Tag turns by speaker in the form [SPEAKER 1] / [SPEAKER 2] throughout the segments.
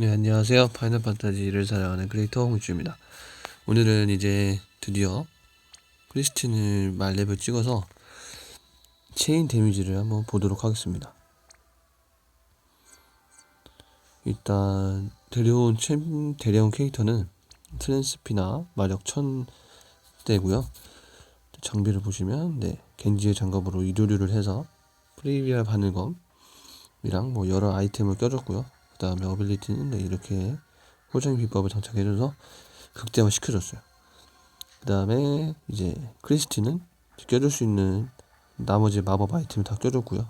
[SPEAKER 1] 네, 안녕하세요. 파이널 판타지를 사랑하는 크리에이터 홍주입니다. 오늘은 이제 드디어 크리스틴을 말렙을 찍어서 체인 데미지를 한번 보도록 하겠습니다. 일단 데려온 챔, 데려온 캐릭터는 트랜스피나 마력 1000대고요. 장비를 보시면 네, 겐지의 장갑으로 이도류를 해서 프리비아 바늘검이랑 뭐 여러 아이템을 껴줬고요. 그 다음에 어빌리티는 네, 이렇게 호정 비법을 장착해줘서 극대화 시켜줬어요. 그 다음에 이제 크리스티는 껴줄 수 있는 나머지 마법 아이템을 다 껴줬고요.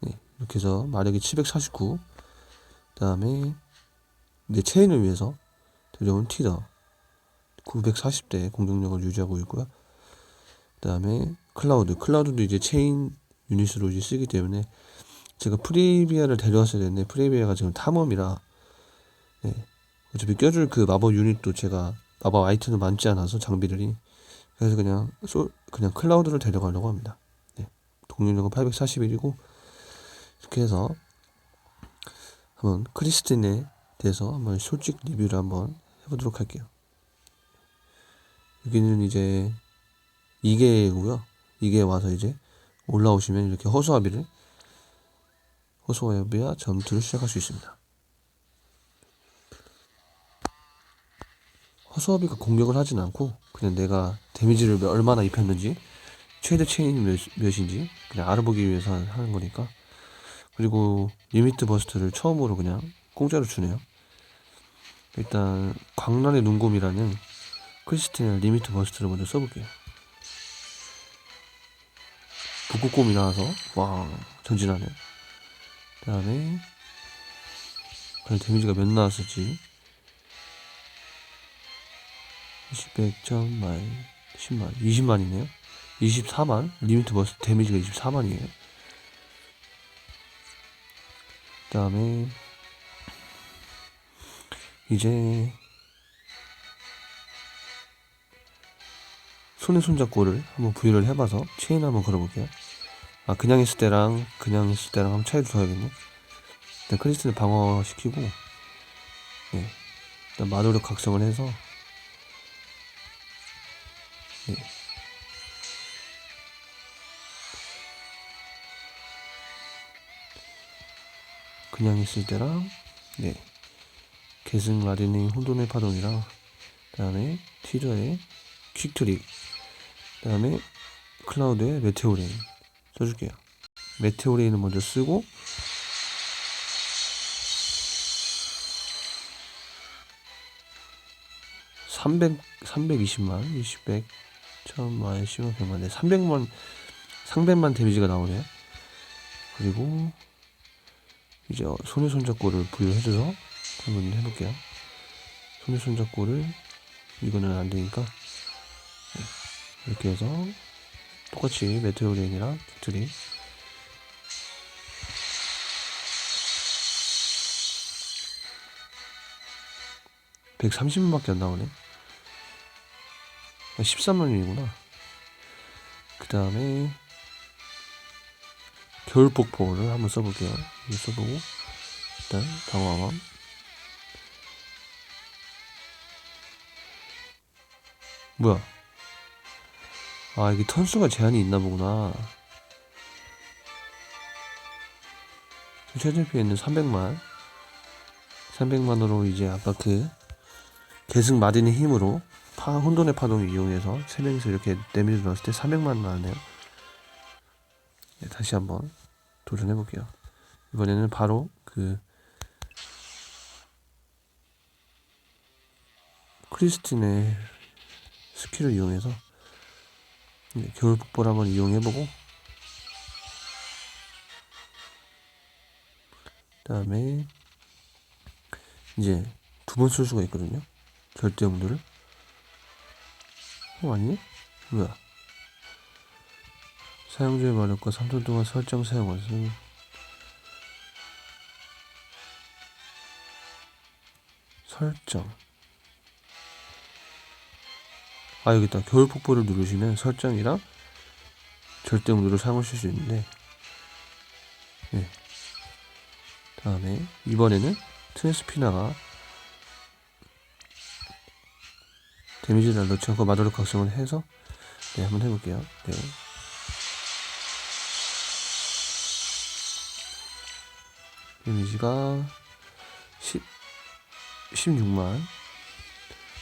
[SPEAKER 1] 네, 이렇게 해서 마력이 749. 그 다음에 이제 체인을 위해서 들여온 티더 940대 공격력을 유지하고 있고요. 그 다음에 클라우드. 클라우드도 이제 체인 유닛으로 이제 쓰기 때문에 제가 프리비아를 데려왔어야 되는데 프리비아가 지금 탐험이라 네. 어차피 껴줄 그 마법 유닛도 제가 마법 아이템도 많지 않아서 장비들이 그래서 그냥 소, 그냥 클라우드를 데려가려고 합니다. 네. 동력은 841이고 이렇게 해서 한번 크리스틴에 대해서 한번 솔직 리뷰를 한번 해보도록 할게요. 여기는 이제 이게고요. 이게 와서 이제 올라오시면 이렇게 허수아비를 허수아비와 전투를 시작할 수 있습니다. 허수아비가 공격을 하진 않고 그냥 내가 데미지를 몇- 얼마나 입혔는지 최대 체인이 몇, 몇인지 그냥 알아보기 위해서 하는 거니까 그리고 리미트 버스트를 처음으로 그냥 공짜로 주네요. 일단 광란의 눈곰이라는 크리스틴의 리미트 버스트를 먼저 써볼게요. 북극곰이 나와서 와 전진하네. 그 다음에 그 데미지가 몇 나왔을지 20, 100, 1000만, 10만, 20만이네요. 24만 리미트 버스 데미지가 24만이에요. 그 다음에 이제 손에 손잡고를 한번 부여를 해봐서 체인 한번 걸어볼게요. 아 그냥 했을 때랑 그냥 했을 때랑 한번 차이를 둬야겠네. 일단 크리스틴을 방어시키고 네. 일단 마도력 각성을 해서 네. 그냥 했을 때랑 네. 계승 라디닝 혼돈의 파동이랑 그 다음에 티저의 퀵트릭 그 다음에 클라우드의 메테오레인 써줄게요. 메테오레인을 먼저 쓰고 삼백 삼백이십만 20, 100, 1000만, 10만, 100만, 네, 300만, 300만 데미지가 나오네요. 그리고 이제 손에 손잡고를 부여해줘서 한번 해볼게요. 손에 손잡고를 이거는 안 되니까 네, 이렇게 해서 똑같이 메테오레인이랑 깃들이 (130만밖에) 안 나오네. 아, 13만원이구나. 그 다음에 겨울 폭포를 한번 써볼게요. 이거 써보고 일단 방어함. 뭐야 아 이게 턴수가 제한이 있나 보구나. 최저 피해는 300만. 300만으로 이제 아까 그 계승 마딘의 힘으로 파 혼돈의 파동을 이용해서 세 명이서 이렇게 데미지 넣었을 때 300만 나왔네요. 네, 다시 한번 도전해 볼게요. 이번에는 바로 그 크리스틴의 스킬을 이용해서 네, 겨울 폭포를 한번 이용해보고 그다음에 이제 두 번 쓸 수가 있거든요. 절대 음도를. 어 아니네? 뭐야? 사용자의 마력과 3분 동안 설정 사용하세요. 설정. 아 여기 있다. 겨울 폭포를 누르시면 설정이랑 절대 음도를 사용하실 수 있는데 네. 다음에 이번에는 트랜스피나가 데미지를 넣지 않고 마도력 각성을 해서 네 한번 해볼게요. 네. 데미지가 10, 16만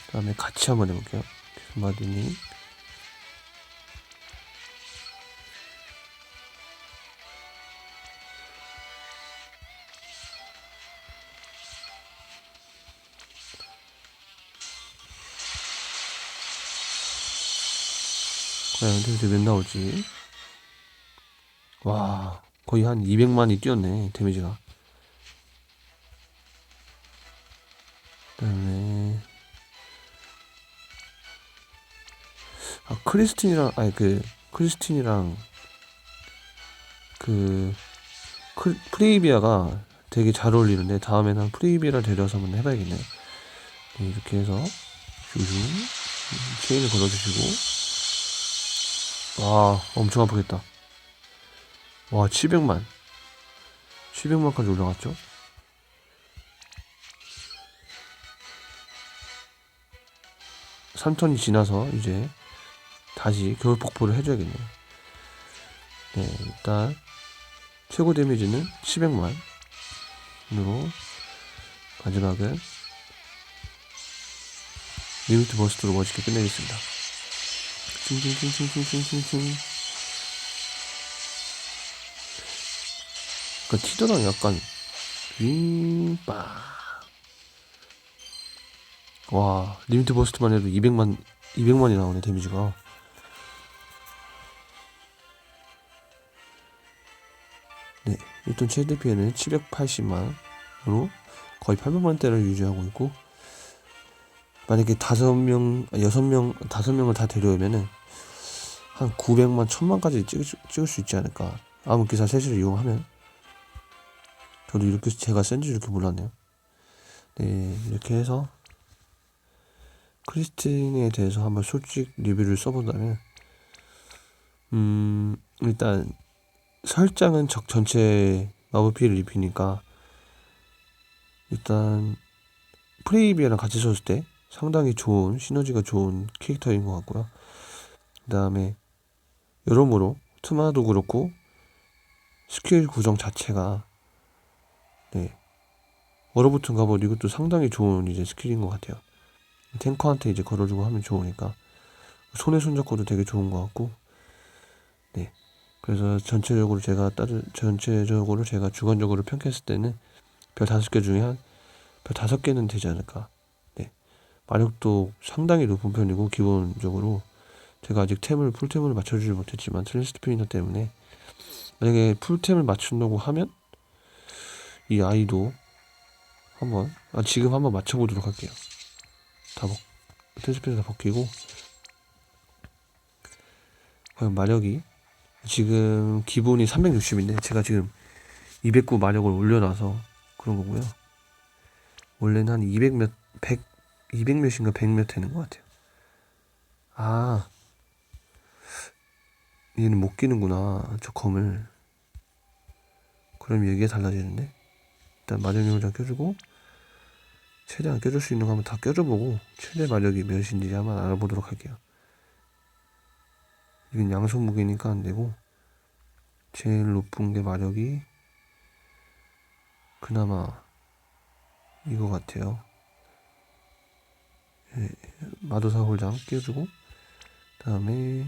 [SPEAKER 1] 그 다음에 같이 한번 해볼게요. 마디님. 과연 데미지 몇 나올지. 와 거의 한 200만이 뛰었네 데미지가 아 크리스틴이랑 아니 그 크리스틴이랑 그 크, 프레이비아가 되게 잘 어울리는데 다음에는 프레이비아를 데려와서 한번 해봐야겠네요 네, 이렇게 해서 슈슈 체인을 걸어주시고. 와 엄청 아프겠다. 와 700만. 700만까지 올라갔죠? 3턴이 지나서 이제 다시 겨울 폭포를 해줘야겠네요. 네 일단 최고 데미지는 700만으로 마지막은 리미트 버스트로 멋있게 끝내겠습니다. 칭칭칭칭칭칭칭칭 그 티더랑 약간 윙빠. 와 리미트 버스트만 해도 200만 200만이 나오네 데미지가 일단 최대 피해는 780만으로 거의 800만대를 유지하고 있고 만약에 다섯 명, 아, 여섯 명, 다섯 명을 다 데려오면은 한 900만, 1000만까지 찍을, 수- 찍을 수 있지 않을까. 암흑기사 셋을 이용하면. 저도 이렇게 제가 센지 이렇게 몰랐네요. 네, 이렇게 해서 크리스틴에 대해서 한번 솔직 리뷰를 써본다면, 음, 일단 설정은 적 전체 마법 피해를 입히니까 일단 프레이비아랑 같이 썼을 때 상당히 좋은 시너지가 좋은 캐릭터인 것 같고요. 그 다음에 여러모로 트마도 그렇고 스킬 구성 자체가 네 얼어붙은 갑옷 이것도 상당히 좋은 이제 스킬인 것 같아요. 탱커한테 이제 걸어주고 하면 좋으니까 손에 손잡고도 되게 좋은 것 같고 네 그래서 전체적으로 제가 따르 전체적으로 제가 주관적으로 평가했을 때는 별 다섯 개 중에 한 별 다섯 개는 되지 않을까. 마력도 상당히 높은 편이고 기본적으로 제가 아직 템을 풀템을 맞춰주지 못했지만 트랜스피너 때문에 만약에 풀템을 맞춘다고 하면 이 아이도 한번 아 지금 한번 맞춰보도록 할게요. 다 벗, 트랜스피너 다 벗기고 과연 마력이 지금 기본이 360인데 제가 지금 209 마력을 올려놔서 그런 거고요 원래는 한 200 몇, 100 200 몇인가 100 몇 되는 것 같아요. 아, 얘는 못 끼는구나. 저 검을. 그럼 얘기가 달라지는데? 일단 마력 용장 껴주고, 최대한 껴줄 수 있는 거 한번 다 껴줘보고, 최대 마력이 몇인지 한번 알아보도록 할게요. 이건 양손 무게니까 안 되고, 제일 높은 게 마력이, 그나마, 이거 같아요. 마도사 홀장 끼워주고 다음에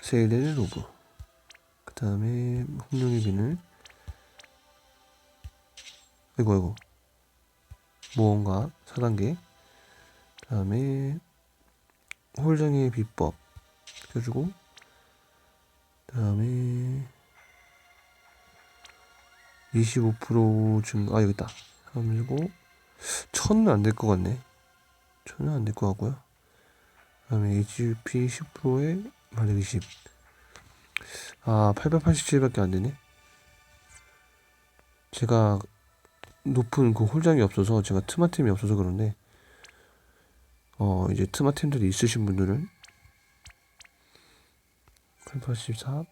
[SPEAKER 1] 세일의 로브 그 다음에 홍룡의 비늘. 아이고 아이고 모험가 4단계 그 다음에 홀장의 비법 껴주고 그 다음에 25% 증가 아 여기 있다. 그리고 천은 안 될 것 같네. 천은 안 될 것 같고요. 그 다음에 HP 10%에 마력 20 아, 887밖에 안 되네. 제가 높은 그 홀장이 없어서 제가 트마템이 없어서 그런데 어, 이제 트마템들이 있으신 분들은 884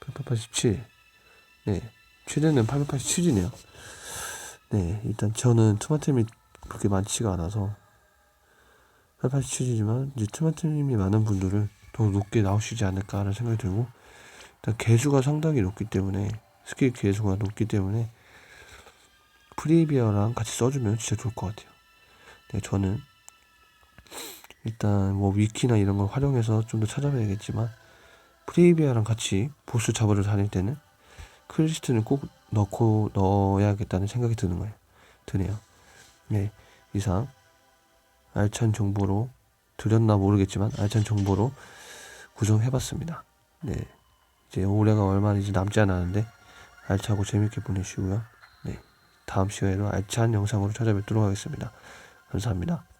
[SPEAKER 1] 887. 네, 최대는 887이네요. 네, 일단 저는 트마템이 그렇게 많지가 않아서 887이지만 이제 트마템이 많은 분들은 더 높게 나오시지 않을까라는 생각이 들고 일단 개수가 상당히 높기 때문에 스킬 개수가 높기 때문에 프리비어랑 같이 써주면 진짜 좋을 것 같아요. 네, 저는 일단 뭐 위키나 이런 걸 활용해서 좀 더 찾아봐야겠지만 프리비어랑 같이 보스 잡으러 다닐 때는 클리스트는 꼭 넣고 넣어야겠다는 생각이 드는 거예요. 드네요. 네, 이상 알찬 정보로 드렸나 모르겠지만 알찬 정보로 구성해봤습니다. 네, 이제 올해가 얼마 이제 남지 않았는데 알차고 재밌게 보내시고요. 네, 다음 시간에도 알찬 영상으로 찾아뵙도록 하겠습니다. 감사합니다.